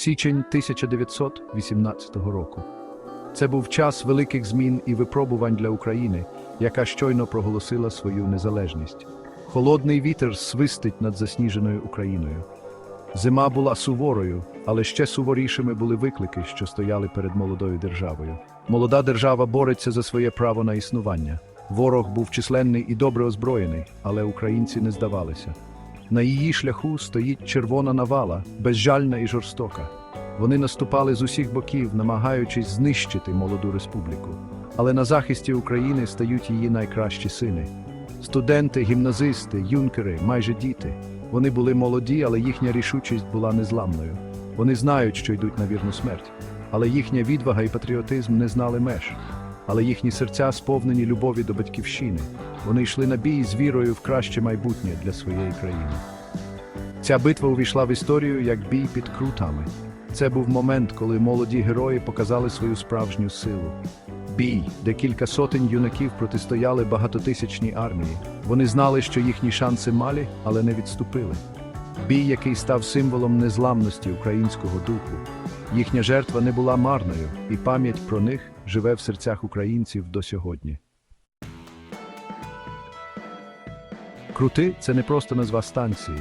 Січень 1918 року. Це був час великих змін і випробувань для України, яка щойно проголосила свою незалежність. Холодний вітер свистить над засніженою Україною. Зима була суворою, але ще суворішими були виклики, що стояли перед молодою державою. Молода держава бореться за своє право на існування. Ворог був численний і добре озброєний, але українці не здавалися. На її шляху стоїть червона навала, безжальна і жорстока. Вони наступали з усіх боків, намагаючись знищити молоду республіку. Але на захисті України стають її найкращі сини. Студенти, гімназисти, юнкери, майже діти. Вони були молоді, але їхня рішучість була незламною. Вони знають, що йдуть на вірну смерть. Але їхня відвага і патріотизм не знали меж. Але їхні серця сповнені любові до батьківщини. Вони йшли на бій з вірою в краще майбутнє для своєї країни. Ця битва увійшла в історію як бій під крутами. Це був момент, коли молоді герої показали свою справжню силу. Бій, де кілька сотень юнаків протистояли багатотисячній армії. Вони знали, що їхні шанси малі, але не відступили. Бій, який став символом незламності українського духу. Їхня жертва не була марною, і пам'ять про них живе в серцях українців до сьогодні. Крути це не просто назва станції.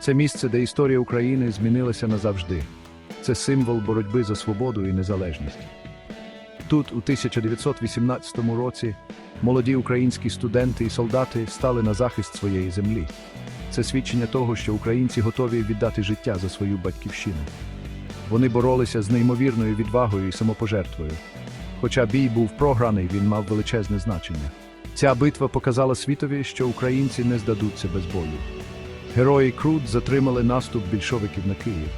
Це місце, де історія України змінилася назавжди. Це символ боротьби за свободу і незалежність. Тут, у 1918 році, молоді українські студенти і солдати стали на захист своєї землі. Це свідчення того, що українці готові віддати життя за свою батьківщину. Вони боролися з неймовірною відвагою і самопожертвою. Хоча бій був програний, він мав величезне значення. Ця битва показала світові, що українці не здадуться без бою. Герої Крут затримали наступ більшовиків на Київ.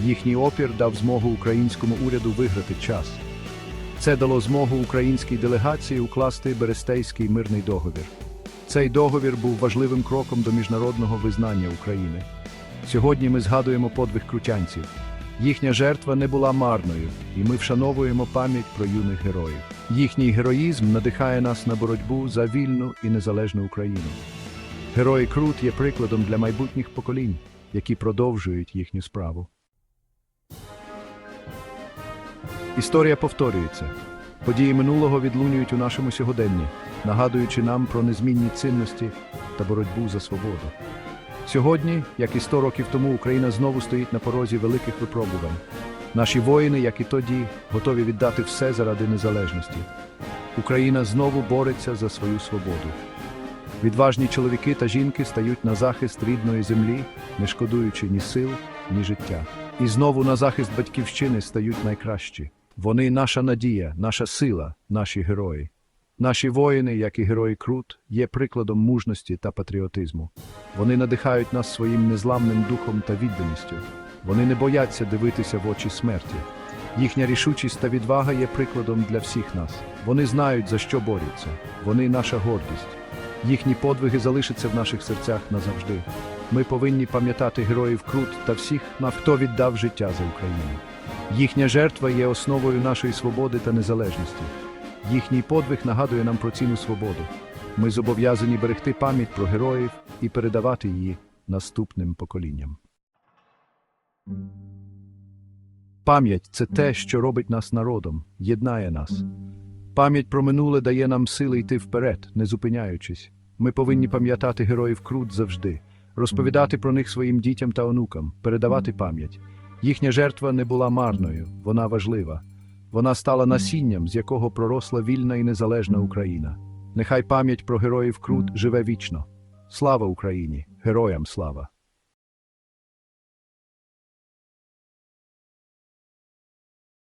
Їхній опір дав змогу українському уряду виграти час. Це дало змогу українській делегації укласти Берестейський мирний договір. Цей договір був важливим кроком до міжнародного визнання України. Сьогодні ми згадуємо подвиг крутянців. Їхня жертва не була марною, і ми вшановуємо пам'ять про юних героїв. Їхній героїзм надихає нас на боротьбу за вільну і незалежну Україну. Герої Крут є прикладом для майбутніх поколінь, які продовжують їхню справу. Історія повторюється. Події минулого відлунюють у нашому сьогоденні, нагадуючи нам про незмінні цінності та боротьбу за свободу. Сьогодні, як і 100 років тому, Україна знову стоїть на порозі великих випробувань. Наші воїни, як і тоді, готові віддати все заради незалежності. Україна знову бореться за свою свободу. Відважні чоловіки та жінки стають на захист рідної землі, не шкодуючи ні сил, ні життя. І знову на захист батьківщини стають найкращі. Вони наша надія, наша сила, наші герої. Наші воїни, як і герої Крут, є прикладом мужності та патріотизму. Вони надихають нас своїм незламним духом та відданістю. Вони не бояться дивитися в очі смерті. Їхня рішучість та відвага є прикладом для всіх нас. Вони знають, за що борються. Вони наша гордість. Їхні подвиги залишаться в наших серцях назавжди. Ми повинні пам'ятати героїв Крут та всіх, на хто віддав життя за Україну. Їхня жертва є основою нашої свободи та незалежності. Їхній подвиг нагадує нам про ціну свободу. Ми зобов'язані берегти пам'ять про героїв і передавати її наступним поколінням. Пам'ять це те, що робить нас народом, єднає нас. Пам'ять про минуле дає нам сили йти вперед, не зупиняючись. Ми повинні пам'ятати героїв Крут завжди, розповідати про них своїм дітям та онукам, передавати пам'ять. Їхня жертва не була марною, вона важлива. Вона стала насінням, з якого проросла вільна і незалежна Україна. Нехай пам'ять про героїв Крут живе вічно. Слава Україні! Героям слава!